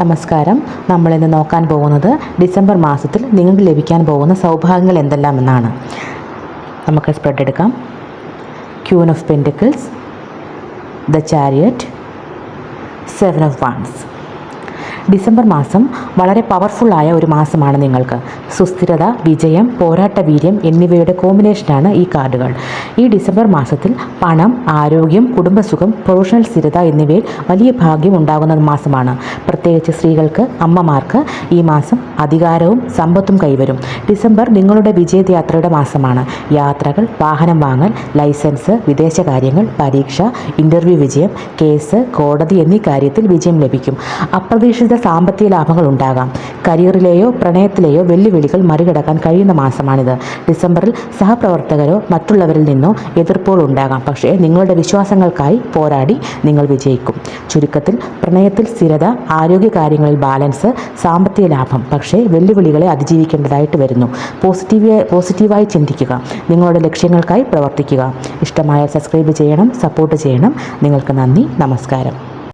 നമസ്കാരം. നമ്മൾ ഇന്ന് നോക്കാൻ പോകുന്നത് ഡിസംബർ മാസത്തിൽ നിങ്ങൾക്ക് ലഭിക്കാൻ പോകുന്ന സൗഭാഗ്യങ്ങൾ എന്തെല്ലാം എന്നാണ് നമുക്ക് സ്പ്രെഡ് എടുക്കാം. Queen of pentacles the chariot seven of wands December മാസം വളരെ പവർഫുള്ളായ ഒരു മാസമാണ് നിങ്ങൾക്ക്. സുസ്ഥിരത വിജയം പോരാട്ട വീര്യം എന്നിവയുടെ കോമ്പിനേഷനാണ് ഈ കാർഡുകൾ. ഈ ഡിസംബർ മാസത്തിൽ പണം ആരോഗ്യം കുടുംബസുഖം പ്രൊഫഷണൽ സ്ഥിരത എന്നിവയിൽ വലിയ ഭാഗ്യം ഉണ്ടാകുന്ന മാസമാണ്. പ്രത്യേകിച്ച് സ്ത്രീകൾക്ക് അമ്മമാർക്ക് ഈ മാസം അധികാരവും സമ്പത്തും കൈവരും. ഡിസംബർ നിങ്ങളുടെ വിജയയാത്രയുടെ മാസമാണ്. യാത്രകൾ വാഹനം വാങ്ങൽ ലൈസൻസ് വിദേശകാര്യങ്ങൾ പരീക്ഷ ഇന്റർവ്യൂ വിജയം കേസ് കോടതി എന്നീ കാര്യത്തിൽ വിജയം ലഭിക്കും. അപ്രതീക്ഷിത സാമ്പത്തിക ലാഭങ്ങൾ ഉണ്ടാകാം. കരിയറിലെയോ പ്രണയത്തിലെയോ വെല്ലുവിളികൾ മറികടക്കാൻ കഴിയുന്ന മാസമാണിത്. ഡിസംബറിൽ സഹപ്രവർത്തകരോ മറ്റുള്ളവരിൽ നിന്നോ എതിർപ്പുകൾ ഉണ്ടാകാം. പക്ഷേ നിങ്ങളുടെ വിശ്വാസങ്ങൾക്കായി പോരാടി നിങ്ങൾ വിജയിക്കും. ചുരുക്കത്തിൽ പ്രണയത്തിൽ സ്ഥിരത ആരോഗ്യകാര്യങ്ങളിൽ ബാലൻസ് സാമ്പത്തിക ലാഭം പക്ഷേ വെല്ലുവിളികളെ അതിജീവിക്കേണ്ടതായിട്ട് വരുന്നു. പോസിറ്റീവ് പോസിറ്റീവായി ചിന്തിക്കുക. നിങ്ങളുടെ ലക്ഷ്യങ്ങൾക്കായി പ്രവർത്തിക്കുക. ഇഷ്ടമായ സബ്സ്ക്രൈബ് ചെയ്യണം സപ്പോർട്ട് ചെയ്യണം. നിങ്ങൾക്ക് നന്ദി നമസ്കാരം.